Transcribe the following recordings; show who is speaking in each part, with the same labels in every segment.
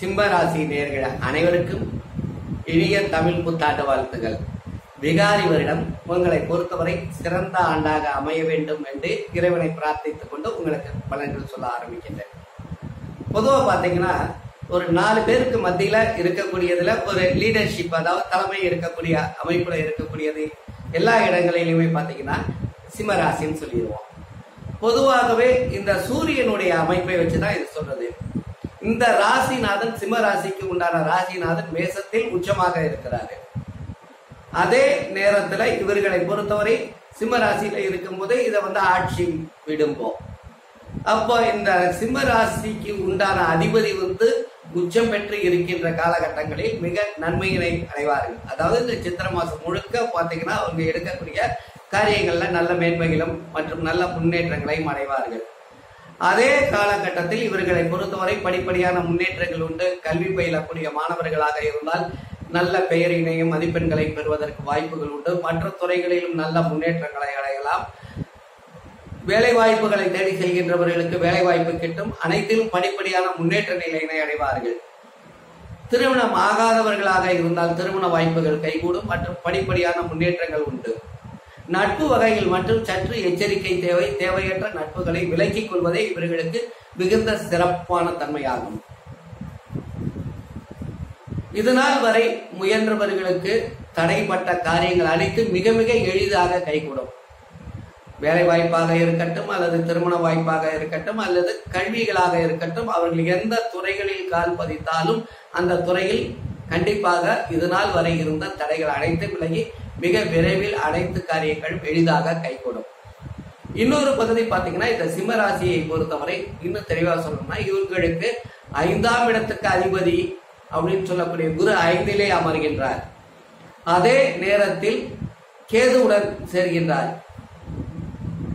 Speaker 1: சிம்ம ராசி நேர்கள் அனைவருக்கும் இனிய தமிழ் புத்தாண்டு வாழ்த்துகள். விகாரி வருடம் உங்களை பொறுத்தவரை சிறந்த ஆண்டாக அமைய வேண்டும் என்று இறைவனை பிரார்த்தித்துக் கொண்டு உங்களுக்கு பலன்கள் சொல்ல ஆரம்பிக்கின்றேன். பொதுவாக பார்த்தீங்கன்னா ஒரு நாலு பேருக்கு மத்தியில இருக்கக்கூடியதுல ஒரு லீடர்ஷிப் அதாவது தலைமை இருக்கக்கூடிய அமைப்புல இருக்கக்கூடியது எல்லா இடங்களிலுமே பார்த்தீங்கன்னா சிம்மராசின்னு சொல்லிடுவோம். பொதுவாகவே இந்த சூரியனுடைய அமைப்பை வச்சுதான் இது சொல்றது. இந்த ராசிநாதன் சிம்ம ராசிக்கு உண்டான ராசிநாதன் மேசத்தில் உச்சமாக இருக்கிறாரு. அதே நேரத்துல இவர்களை பொறுத்தவரை சிம்ம ராசியில இருக்கும்போது இதை வந்து ஆட்சி விடும்போம். அப்போ இந்த சிம்ம ராசிக்கு உண்டான அதிபதி வந்து உச்சம் பெற்று இருக்கின்ற காலகட்டங்களில் மிக நன்மையினை அடைவார்கள். அதாவது இந்த சித்திர மாசம் முழுக்க பார்த்தீங்கன்னா அவங்க எடுக்கக்கூடிய காரியங்கள்ல நல்ல மேன்மைகளும் மற்றும் நல்ல முன்னேற்றங்களையும் அடைவார்கள். அதே காலகட்டத்தில் இவர்களை பொறுத்தவரை படிப்படியான முன்னேற்றங்கள் உண்டு. கல்வி பயிலக்கூடிய மாணவர்களாக இருந்தால் நல்ல பெயரினையும் மதிப்பெண்களை பெறுவதற்கு வாய்ப்புகள் உண்டு. மற்ற துறைகளிலும் நல்ல முன்னேற்றங்களை அடையலாம். வேலை வாய்ப்புகளை தேடி செல்கின்றவர்களுக்கு வேலை வாய்ப்பு கிட்டும். அனைத்திலும் படிப்படியான முன்னேற்ற நிலையினை அடைவார்கள். திருமணம் ஆகாதவர்களாக இருந்தால் திருமண வாய்ப்புகள் கைகூடும். மற்றும் படிப்படியான முன்னேற்றங்கள் உண்டு. நட்பு வகையில் மற்றும் சற்று எச்சரிக்கை தேவை தேவையற்ற நட்புகளை விலக்கிக் கொள்வதே இவர்களுக்கு மிகுந்த சிறப்பான தன்மையாகும். இதுநாள் வரை முயன்றவர்களுக்கு தடைப்பட்ட காரியங்கள் அனைத்து மிக மிக எளிதாக கைகூடும். வேலை வாய்ப்பாக இருக்கட்டும் அல்லது திருமண வாய்ப்பாக இருக்கட்டும் அல்லது கல்விகளாக இருக்கட்டும் அவர்கள் எந்த துறைகளில் கால் பதித்தாலும் அந்த துறையில் கண்டிப்பாக இதனால் வரை இருந்த தடைகள் அனைத்து விலகி மிக விரைவில் அனைத்து காரியங்களும் எளிதாக கைகூடும். இன்னொரு பகுதி பார்த்தீங்கன்னா இந்த சிம்ம ராசியை பொறுத்தவரை இன்னும் தெளிவாக சொல்லணும்னா இவர்களுக்கு ஐந்தாம் இடத்துக்கு அதிபதி அப்படின்னு சொல்லக்கூடிய குரு ஐந்திலே அமர்கின்றார். அதே நேரத்தில் கேதுவுடன் சேர்கின்றார்.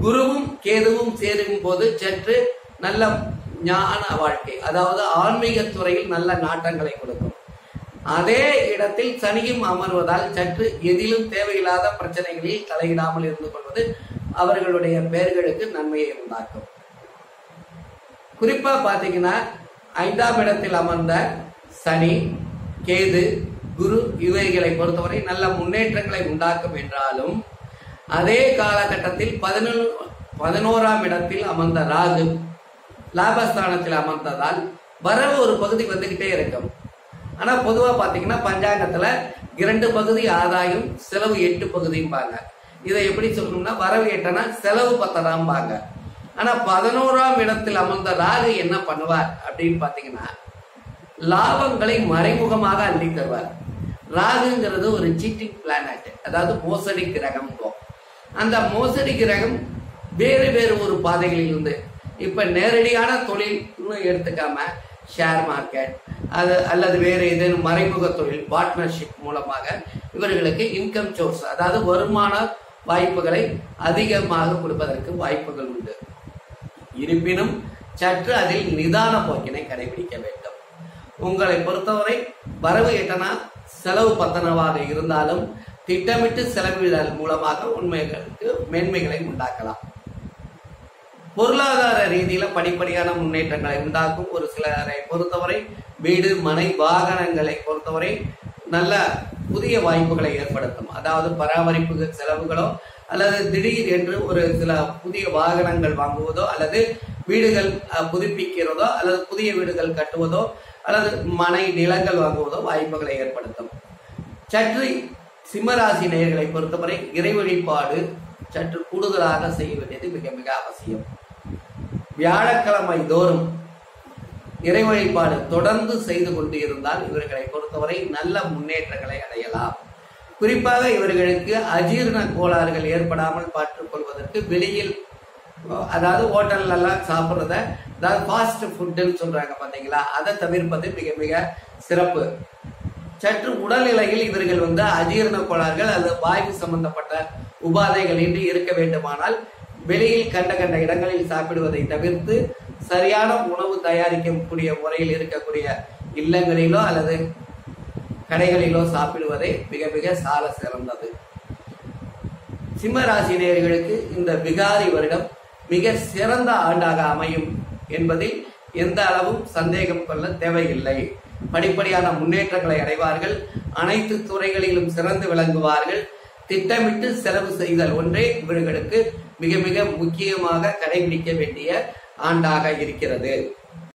Speaker 1: குருவும் கேதுவும் சேரும் போது சற்று நல்ல ஞான வாழ்க்கை அதாவது ஆன்மீக துறையில் நல்ல நாட்டங்களை கொடுக்கும். அதே இடத்தில் சனியும் அமர்வதால் சற்று எதிலும் தேவையில்லாத பிரச்சனைகளில் தலையிடாமல் இருந்து கொள்வது அவர்களுடைய பெயர்களுக்கு நன்மையை உண்டாக்கும். குறிப்பா பாத்தீங்கன்னா ஐந்தாம் இடத்தில் அமர்ந்த சனி கேது குரு இவைகளை பொறுத்தவரை நல்ல முன்னேற்றங்களை உண்டாக்கும் என்றாலும் அதே காலகட்டத்தில் பதினொன்று பதினோராம் இடத்தில் அமர்ந்த ராகு லாபஸ்தானத்தில் அமர்ந்ததால் வரவு ஒரு பகுதி வந்துகிட்டே இருக்கும். ஆனா பொதுவா பாத்தீங்கன்னா பஞ்சாங்கத்துல இரண்டு பகுதி ஆதாயம் செலவு எட்டு பகுதிம்பாங்க இதை எப்படி சொல்லணும்னா வரவு எட்டனா செலவு பத்தராம்பாங்க ஆனா பதினோராம் இடத்தில் அமர்ந்த ராகு என்ன பண்ணுவார் அப்படின்னு பாத்தீங்கன்னா லாபங்களை மறைமுகமாக அள்ளி தருவார். ராகுங்கிறது ஒரு சீட்டிங் பிளானட் அதாவது மோசடி கிரகம் அந்த மோசடி கிரகம் வேறு வேறு ஒரு பாதைகளில் இருந்து இப்ப நேரடியான தொழில்னு எடுத்துக்காம ஷேர் மார்க்கெட் அது அல்லது வேறு ஏதேனும் மறைமுக தொழில் பார்ட்னர்ஷிப் மூலமாக இவர்களுக்கு இன்கம் சோர்ஸ் அதாவது வருமான வாய்ப்புகளை அதிகமாக கொடுப்பதற்கு வாய்ப்புகள் உண்டு. இருப்பினும் சற்று அதில் நிதான போக்கினை கடைபிடிக்க வேண்டும். உங்களை பொறுத்தவரை வரவு எட்டனா செலவு பத்தனவாக இருந்தாலும் திட்டமிட்டு செலவிடல் மூலமாக உண்மைகளுக்கு மேன்மைகளை உண்டாக்கலாம். பொருளாதார ரீதியில படிப்படியான முன்னேற்றங்களை உண்டாக்கும் ஒரு சிலரை பொறுத்தவரை வீடு மனை வாகனங்களை பொறுத்தவரை நல்ல புதிய வாய்ப்புகளை ஏற்படுத்தும். அதாவது பராமரிப்பு செலவுகளோ அல்லது திடீர் என்று ஒரு சில புதிய வாகனங்கள் வாங்குவதோ அல்லது வீடுகள் புதுப்பிக்கிறதோ அல்லது புதிய வீடுகள் கட்டுவதோ அல்லது மனை நிலங்கள் வாங்குவதோ வாய்ப்புகளை ஏற்படுத்தும். சற்று சிம்மராசி நேர்களை பொறுத்தவரை இறை வழிபாடு சற்று கூடுதலாக செய்ய வேண்டியது மிக மிக அவசியம். வியாழக்கிழமை தோறும் இறை வழிபாடு தொடர்ந்து செய்து கொண்டு இருந்தால் இவர்களை பொறுத்தவரை நல்ல முன்னேற்றங்களை அடையலாம். குறிப்பாக இவர்களுக்கு அஜீரண கோளாறுகள் ஏற்படாமல் பார்த்துக் கொள்வதற்கு வெளியில் அதாவது ஹோட்டல்ல எல்லாம் சாப்பிட்றத அதாவது ஃபாஸ்ட் ஃபுட்டுன்னு சொல்றாங்க பார்த்தீங்களா அதை தவிர்ப்பது மிக மிக சிறப்பு. சற்று உடல்நிலையில் இவர்கள் வந்து அஜீரண கோளாறுகள் அல்லது வாய்வு சம்பந்தப்பட்ட உபாதைகள் இன்றி இருக்க வேண்டுமானால் வெளியில் கண்ட கண்ட இடங்களில் சாப்பிடுவதை தவிர்த்து சரியான உணவு தயாரிக்கக்கூடிய முறையில் இருக்கக்கூடிய இல்லங்களிலோ அல்லது கடைகளிலோ சாப்பிடுவதே மிக மிக சால சிறந்தது. சிம்ம ராசினியர்களுக்கு இந்த விகாரி வருடம் மிக சிறந்த ஆண்டாக அமையும் என்பதில் எந்த அளவும் சந்தேகம் கொள்ள தேவையில்லை. படிப்படியான முன்னேற்றங்களை அடைவார்கள். அனைத்து துறைகளிலும் சிறந்து விளங்குவார்கள். திட்டமிட்டு செலவு செய்தல் ஒன்றே இவர்களுக்கு மிக மிக முக்கியமாக கடைபிடிக்க வேண்டிய ஆண்டாக இருக்கிறது.